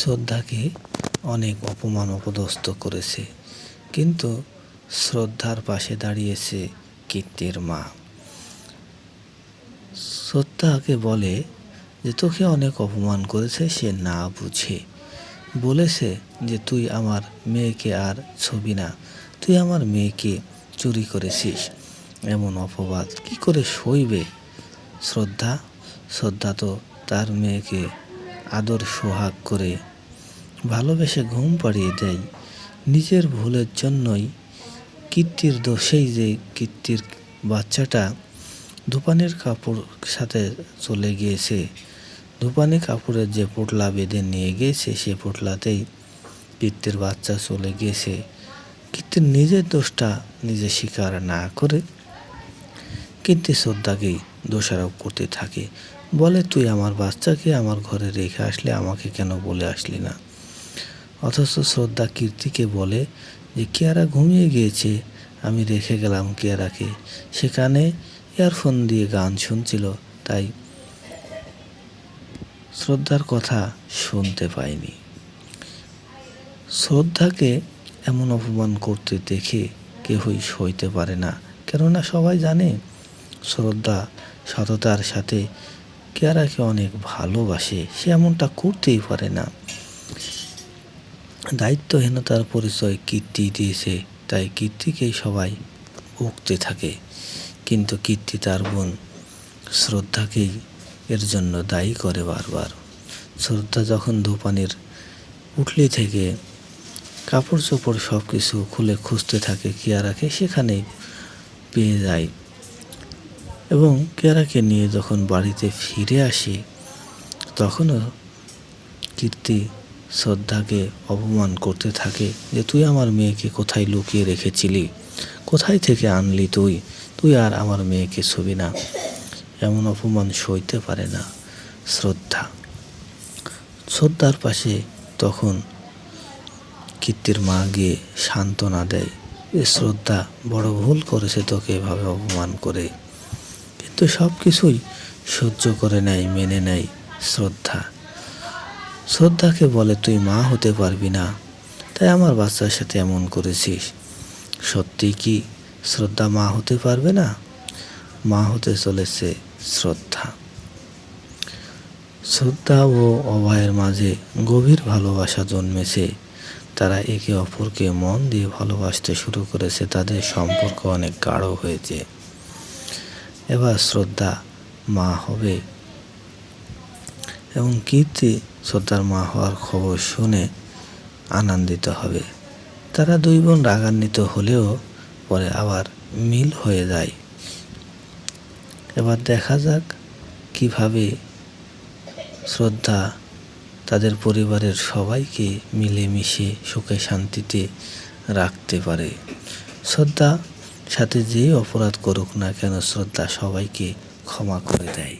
শ্রদ্ধাকে অনেক অপমান অপদস্থ করেছে। কিন্তু শ্রদ্ধার পাশে দাঁড়িয়েছে কীর্তির মা। শ্রদ্ধাকে বলে যে, তোকে অনেক অপমান করেছে, সে না বুঝে। বলেছে যে, তুই আমার মেয়েকে আর ছবি না, তুই আমার মেয়েকে চুরি করেছিস। এমন অপবাদ কি করে সইবে? শ্রদ্ধা শ্রদ্ধা তো তার মেয়েকে আদর সোহাগ করে ভালোবেসে ঘুম পাড়িয়ে দেয়। নিজের ভুলের জন্যই কীর্তির দোষেই যে কীর্তির বাচ্চাটা ধূপানের কাপড় সাথে চলে গিয়েছে, ধূপানি কাপড়ের যে পোটলা বেঁধে নিয়ে গিয়েছে, সে পোটলাতেই কীর্তির বাচ্চা চলে গিয়েছে। কীর্তির নিজের দোষটা নিজে স্বীকার না করে কীর্তি শ্রদ্ধাকেই দোষারোপ করতে থাকে। বলে, তুই আমার বাচ্চাকে আমার ঘরে রেখে আসলে আমাকে কেন বলে আসলি না? অথচ শ্রদ্ধা কীর্তিকে বলে যে, কেয়ারা ঘুমিয়ে গিয়েছে, আমি রেখে গেলাম কেয়ারাকে। সেখানে ইয়ারফোন দিয়ে গান শুনছিল, তাই শ্রদ্ধার কথা শুনতে পাইনি। শ্রদ্ধাকে এমন অপমান করতে দেখে কেউই সইতে পারে না। কেননা সবাই জানে, শ্রদ্ধা সততার সাথে কেয়ারাকে অনেক ভালোবাসে। সে এমনটা করতেই পারে না। দায়িত্বহীনতার পরিচয় কীর্তি দিয়েছে, তাই কীর্তিকেই সবাই উঠতে থাকে। কিন্তু কীর্তি তার বোন শ্রদ্ধাকেই এর জন্য দায়ী করে বারবার। শ্রদ্ধা যখন ধূপানির উঠলি থেকে কাপড় চোপড় সব কিছু খুলে খুঁজতে থাকে, কিয়ারাকে সেখানেই পেয়ে যায়। এবং কেয়ারাকে নিয়ে যখন বাড়িতে ফিরে আসি, তখনও কীর্তি শ্রদ্ধাকে অপমান করতে থাকে যে, তুই আমার মেয়েকে কোথায় লুকিয়ে রেখেছিলি? কোথায় থেকে আনলি তুই? তুই আর আমার মেয়েকে ছবি না। এমন অপমান সইতে পারে না শ্রদ্ধা। শ্রদ্ধার পাশে তখন কীর্তির মা গিয়ে সান্ত্বনা দেয় যে শ্রদ্ধা, বড় ভুল করেছে তোকে এভাবে অপমান করে। কিন্তু সব কিছুই সহ্য করে নেয়, মেনে নেয় শ্রদ্ধা। শ্রদ্ধাকে বলে, তুই মা হতে পারবি না। তাই আমার বাচ্চার সাথে এমন করেছিস। সত্যি কি শ্রদ্ধা মা হতে পারবে না? মা হতে চলেছে শ্রদ্ধা। শ্রদ্ধা ও অভয়ের মাঝে গভীর ভালোবাসা জন্মেছে। তারা একে অপরকে মন দিয়ে ভালোবাসতে শুরু করেছে। তাদের সম্পর্ক অনেক গাঢ় হয়েছে। এবার শ্রদ্ধা মা হবে। এবং কীর্তি শ্রদ্ধার মা হওয়ার খবর শুনে আনন্দিত হবে। তারা দুই বোন রাগান্বিত হলেও পরে আবার মিল হয়ে যায়। এবার দেখা যাক কীভাবে শ্রদ্ধা তাদের পরিবারের সবাইকে মিলেমিশে সুখে শান্তিতে রাখতে পারে। শ্রদ্ধা সাথে যেই অপরাধ করুক না কেন, শ্রদ্ধা সবাইকে ক্ষমা করে দেয়।